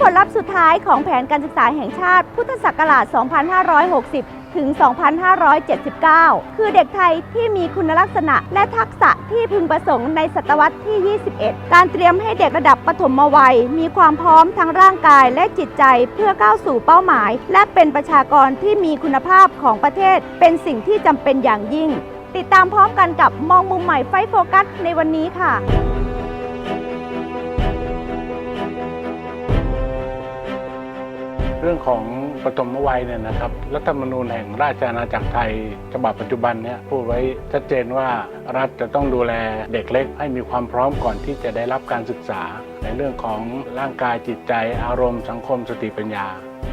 ผลลัพธ์สุดท้ายของแผนการศึกษาแห่งชาติพุทธศักราช 2560 ถึง 2579 คือเด็กไทยที่มีคุณลักษณะและทักษะที่พึงประสงค์ในศตวรรษที่ 21 การเตรียมให้เด็กระดับปฐมวัย มีความพร้อมทั้งร่างกายและจิตใจเพื่อก้าวสู่เป้าหมาย และเป็นประชากรที่มีคุณภาพของประเทศ เป็นสิ่งที่จำเป็นอย่างยิ่ง ติดตามพร้อมกันกับมองมุมใหม่ไฟโฟกัสในวันนี้ค่ะ เรื่องของปฐมวัยเนี่ยนะครับรัฐธรรมนูญแห่งราชอาณาจักรไทยฉบับปัจจุบันเนี่ยพูดไว้ชัดเจนว่ารัฐจะต้องดูแลเด็กเล็ก ให้มีความพร้อมก่อนที่จะได้รับการศึกษา ในเรื่องของร่างกายจิตใจ อารมณ์สังคมสติปัญญา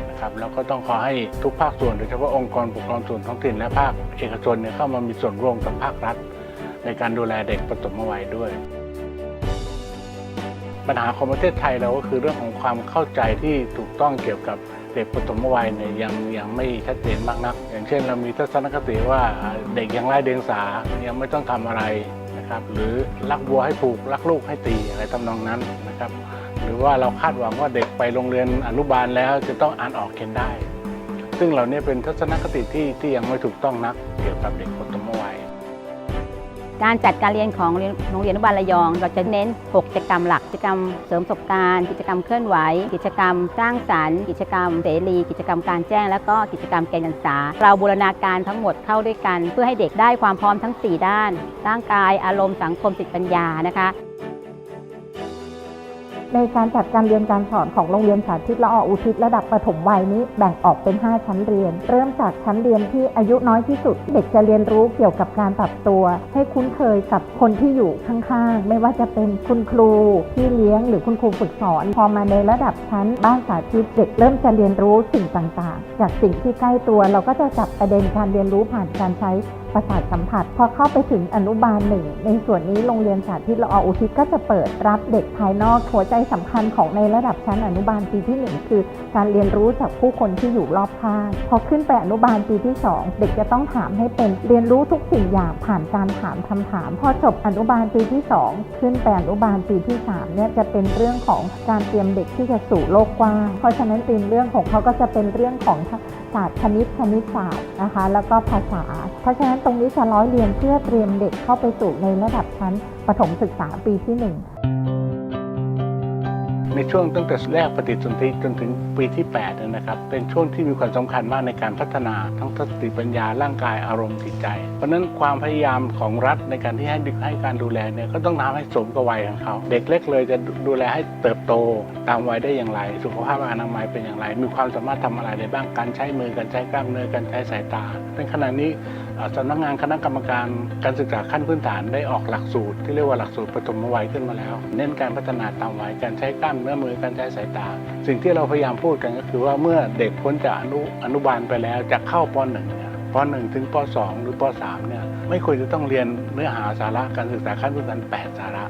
นะครับแล้วก็ต้องขอให้ทุกภาคส่วนโดยเฉพาะองค์กรปกครองส่วนท้องถิ่นและภาคเอกชนเนี่ยเข้ามามีส่วนร่วมกับภาครัฐ ในการดูแลเด็กปฐมวัยด้วย ปัญหาของประเทศไทยเราก็คือเรื่องของความเข้าใจที่ถูกต้องเกี่ยวกับ เด็กปฐมวัยเนี่ยยังยังไม่ชัดเจนมากนัก อย่างเช่นเรามีทัศนคติว่าเด็กยังไร้เดียงสายังไม่ต้องทำอะไรนะครับหรือรักวัวให้ผูกรักลูกให้ตีอะไรทำนองนั้นนะครับหรือว่าเราคาดหวังว่าเด็กไปโรงเรียนอนุบาลแล้วจะต้องอ่านออกเขียนได้ ซึ่งเหล่านี้เป็นทัศนคติที่ที่ยังไม่ถูกต้องนักเกี่ยวกับเด็กปฐมวัย การจัดการเรียนของโรงเรียนอนุบาลระยอง เราจะเน้น 6 กิจกรรมหลัก กิจกรรมเสริมประสบการณ์ กิจกรรมเคลื่อนไหว กิจกรรมสร้างสรรค์ กิจกรรมเสรี กิจกรรมการแจ้ง และก็กิจกรรมแกนการศึกษา เราบูรณาการทั้งหมดเข้าด้วยกัน เพื่อให้เด็กได้ความพร้อมทั้ง 4 ด้าน ร่างกาย อารมณ์ สังคม จิตปัญญา นะคะ ในการจัดการเรียนการสอนของโรงเรียนสาธิตละอออุทิศระดับประถมวัยนี้แบ่งออกเป็น 5 ชั้นเรียน เริ่มจากชั้นเรียนที่อายุน้อยที่สุด เด็กจะเรียนรู้เกี่ยวกับการปรับตัว ให้คุ้นเคยกับคนที่อยู่ข้างๆ ไม่ว่าจะเป็นคุณครูพี่เลี้ยงหรือคุณครูฝึกสอน พอมาในระดับชั้นบ้านสาธิตเด็กเริ่มจะเรียนรู้สิ่งต่างๆ จากสิ่งที่ใกล้ตัวเราก็จะจับประเด็นการเรียนรู้ผ่านการใช้ ประสาทสัมผัส พอเข้าไปถึงอนุบาลหนึ่ง ในส่วนนี้โรงเรียนสาธิตละออุทิศก็จะเปิดรับเด็กภายนอกหัวใจสำคัญของในระดับชั้นอนุบาลปีที่หนึ่งคือ การเรียนรู้จากผู้คนที่อยู่รอบข้างพอขึ้นไปอนุบาลปีที่สองเด็กจะต้องถามให้เป็นเรียนรู้ทุกสิ่งอย่างผ่านการถามคำถาม พอจบอนุบาลปีที่สองขึ้นไปอนุบาลปีที่สามเนี่ยจะเป็นเรื่องของการเตรียมเด็กที่จะสู่โลกกว้างเพราะฉะนั้นธีมเรื่องของเขาก็จะเป็นเรื่องของศาสตร์คณิตคณิตศาสตร์นะคะ แล้วก็ภาษา เพราะฉะนั้นตรงนี้จะร้อยเรียนเพื่อเตรียมเด็กเข้าไปสู่ในระดับชั้นประถมศึกษาปีที่หนึ่งในช่วงตั้งแต่แรกปฏิสนธิจนถึงปีที่8นยนะครับ เป็นช่วงที่มีความสำคัญมากในการพัฒนาทั้งสติปัญญาร่างกายอารมณ์จิตใจ เพราะนั้นความพยายามของรัฐในการที่ให้ด็กให้การดูแลเนี่ยก็ต้องทำให้สมกับวัยของเขาเด็กเล็กเลยจะดูแลให้เติบโตตามวัยได้อย่างไร สุขภาพอนามัยเป็นอย่างไร มีความสามารถทำอะไรได้บ้างการใช้มือการใช้กล้ามเนื้อการใช้สายตาในขณะนี้ สำนักงานคณะกรรมการการศึกษาขั้นพื้นฐานได้ออกหลักสูตร ที่เรียกว่าหลักสูตรปฐมวัยขึ้นมาแล้ว เน้นการพัฒนาตามวัยการใช้กล้ามเนื้อมือการใช้สายตา สิ่งที่เราพยายามพูดกันก็คือว่าเมื่อเด็กพ้นจากอนุอนุบาลไปแล้วจะเข้าป .1 เนี่ยป .1 ถึงป .2 หรือป .3 เนี่ยไม่ควรจะต้องเรียนเนื้อหาสาระการศึกษาขั้นพื้นฐาน 8 สาระ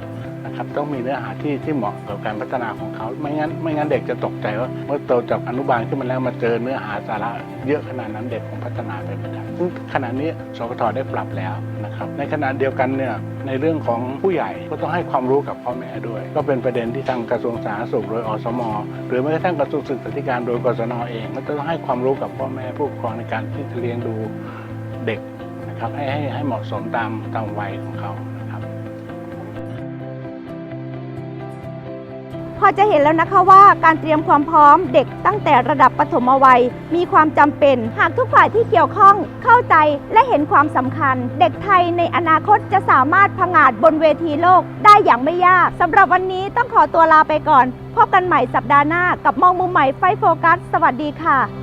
นะครับต้องมีเนื้อหาที่ที่เหมาะกับการพัฒนาของเขาไม่งั้นไม่งั้นเด็กจะตกใจว่าเมื่อโตจากอนุบาลขึ้นมาแล้วมาเจอเนื้อหาสาระเยอะขนาดนั้นเด็กคงพัฒนาไปไม่ได้ซึ่งขณะนี้สพทได้ปรับแล้วนะครับในขณะเดียวกันเนี่ยในเรื่องของผู้ใหญ่ก็ต้องให้ความรู้กับพ่อแม่ด้วย ก็เป็นประเด็นที่ทางกระทรวงสาธารณสุขโดยอสม หรือแม้กระทั่งกระทรวงศึกษาธิการโดยกศนเองก็จะต้องให้ความรู้กับพ่อแม่ผู้ปกครองในการที่จะเลี้ยงดูเด็กนะครับให้ให้ให้เหมาะสมตามตามวัยของเขา พอจะเห็นแล้วนะคะว่าการเตรียมความพร้อมเด็กตั้งแต่ระดับปฐมวัย มีความจำเป็น หากทุกฝ่ายที่เกี่ยวข้องเข้าใจและเห็นความสำคัญ เด็กไทยในอนาคตจะสามารถพังาดบนเวทีโลกได้อย่างไม่ยากสำหรับวันนี้ต้องขอตัวลาไปก่อน พบกันใหม่สัปดาห์หน้ากับมองมุมใหม่ไฟโฟกัส สวัสดีค่ะ